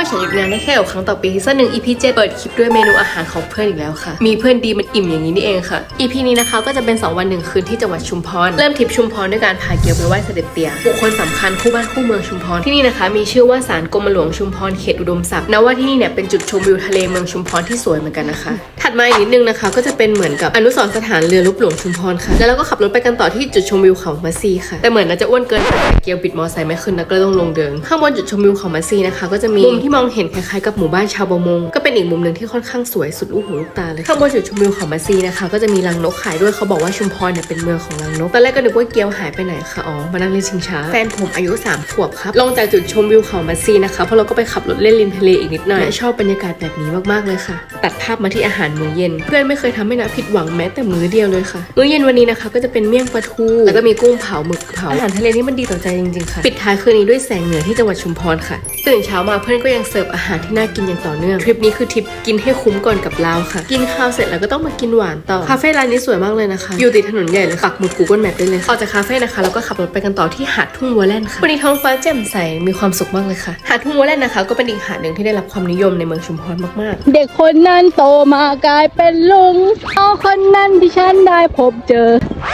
มื่อฉันหยุดงานได้แค่กับครั้งต่อปีซีซั่นหนึ่ง EP 7เปิดคลิปด้วยเมนูอาหารของเพื่อนอีกแล้วค่ะ มีเพื่อนดีมันอิ่มอย่างนี้นี่เองค่ะ EP นี้นะคะก็จะเป็น 2 วันหนึ่งคืนที่จังหวัดชุมพร เริ่มทริปชุมพรด้วยการพาเกียวไปไหว้เสด็จเตี่ยบุคคลสำคัญคู่บ้านคู่เมืองชุมพรที่นี่นะคะ มีชื่อว่าศาลกรมหลวงชุมพรเขตอุดมศักดิ์นะว่าที่นี่เนี่ยเป็นจุดชมวิวทะเลเมืองชุมพรที่สวยเหมือนกันนะคะ ถัดมาอีกนิดนึงนะคะ ก็จะเป็นเหมือนกับอนุสรณ์สถานเรือรบหลวงชุมพรค่ะ แล้วเราก็ขับรถไปกันต่อที่จุดชมวิวเขามาซีค่ะ แต่เหมือนน่าจะอ้วนเกินไปเกียวบิดมอไซค์ไม่ขึ้นนะก็ต้องลงเดิน ข้างบนจุดชมวิวเขามาซีนะคะ ก็จะมีมุมที่มองเห็นคล้ายๆกับหมู่บ้านชาวประมง ก็เป็นอีกมุมหนึ่งที่ค่อนข้างสวยสุดลูกหูลูกตาเลยข้างบนจุดชมวิวเขามาซีนะคะก็จะมีรังนกขายด้วยเขาบอกว่าชุมพรเนี่ยเป็นเมืองของรังนกตอนแรกก็นึกว่าเกียวหายไปไหนค่ะอ๋อมานั่งเล่นชิงช้าแฟนผมอายุ 3 ขวบครับลงจากจุดชมวิวเขามาซีนะคะเพราะเราก็ไปขับรถเล่นริมทะเลอีกนิดหน่อยและชอบบรรยากาศแบบนี้มากๆเลยค่ะ ตัดภาพมาที่อาหารมื้อเย็น เพื่อนไม่เคยทำให้นาผิดหวังแม้แต่มื้อเดียวเลยค่ะมื้อเย็นวันนี้นะคะก็จะเป็นเมี่ยงปลาทูแล้วก็มีกุ้งเผาหมึกเผาอาหารทะเลนี่มันดีต่อใจจริงๆค่ะ ปิดท้ายคืนนี้ด้วยแสงเหนือที่จังหวัดชุมพรค่ะตื่นเช้ามาเพื่อนก็ยังเสิร์ฟอาหารที่น่ากินอย่างต่อเนื่องทริปนี้คือทริปกินให้คุ้มก่อนกับลาวค่ะ กินข้าวเสร็จแล้วก็ต้องมากินหวานต่อคาเฟ่ร้านนี้สวยมากเลยนะคะ อยู่ติดถนนใหญ่เลยปักหมุด Google Map ได้เลยค่ะออกจากคาเฟ่นะคะแล้วก็ขับรถไปกันต่อที่หาดทุ่งวัวแล่นค่ะวันนี้ท้องฟ้าแจ่มใสมีความสุขมากเลยค่ะ หาดทุ่งวัวแล่นนะคะ ก็เป็นอีกหาดหนึ่งที่ได้รับความนิยมในเมืองชุมพรมากๆ เด็กคนนั้นโตมากลายเป็นลุงเอาคนนั้นที่ฉันได้พบเจอ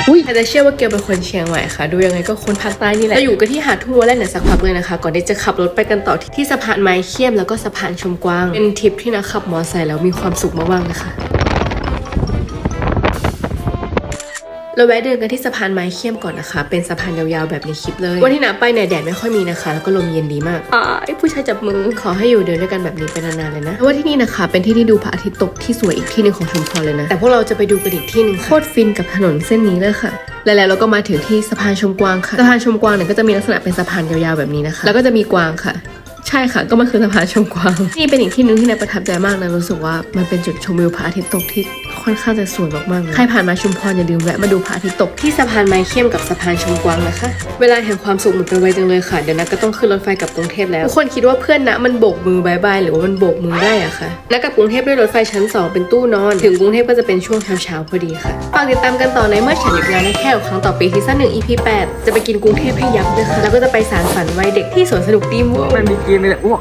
อุ้ยแต่จะเชื่อว่าเกียวเป็นคนเชียงใหม่ค่ะ ดูยังไงก็คนภาคใต้นี่แหละเราอยู่กันที่หาดทุ่งวัวแล่นเนี่ยสักพักเลยนะคะ ก่อนที่จะขับรถไปกันต่อที่สะพานไม้เขี้ยมแล้วก็สะพานชมกวาง เป็นทริปที่นะขับมอไซค์แล้วมีความสุขมากๆเลยค่ะเราแวะเดินกันที่สะพานไม้เขี้ยมก่อนนะคะ เป็นสะพานยาวๆแบบในคลิปเลย วันที่น้ำไปเนี่ยแดดไม่ค่อยมีนะคะ แล้วก็ลมเย็นดีมากอ่าไอ้ผู้ชายจับมือ ขอให้อยู่เดินด้วยกันแบบนี้ไปนานๆเลยนะเพราะว่าที่นี่นะคะ เป็นที่ที่ดูพระอาทิตย์ตกที่สวยอีกที่หนึ่งของชุมพรเลยนะ แต่พวกเราจะไปดูกันอีกที่หนึ่งค่ะโคตรฟินกับถนนเส้นนี้เลยค่ะและแล้วเราก็มาถึงที่สะพานชมกวางค่ะ สะพานชมกวางเนี่ยก็จะมีลักษณะเป็นสะพานยาวๆแบบนี้นะคะ แล้วก็จะมีกวางค่ะ ใช่ค่ะก็มันคือสะพานชมกวางนี่เป็นอีกที่หนึงที่นายประทับใจมากนะรู้สึกว่ามันเป็นจุดชมวิวพระอาทิตย์ตกที่ค่อนข้างจะสวยมากๆเลยใครผ่านมาชุมพรอย่าลืมแวะมาดูพระอาทิตย์ตกที่สะพานไม้เข้มกับสะพานชมกวางนะคะ เวลาแห่งความสุขหมดไปไวจังเลยค่ะเดี๋ยวนัทก็ต้องขึ้นรถไฟกลับกรุงเทพแล้วทุกคนคิดว่าเพื่อนนะมันโบกมือบายบายหรือว่ามันโบกมือได้อะคะนัทกลับกรุงเทพด้วยรถไฟชั้นสองเป็นตู้นอน ถึงกรุงเทพก็จะเป็นช่วงเช้าๆพอดีค่ะฝากติดตามกันต่อในเมื่อฉันหยุดงานได้แค่ครั้งต่อปีซีซั่นหนึ่ง EP 8จะไปกินกรุงเทพให้ยับเลยค่ะแล้วก็จะไปสารฝันวัยเด็กที่สวนสนุกดีมเวอร์มันมีเกมเลยแหละอ้วก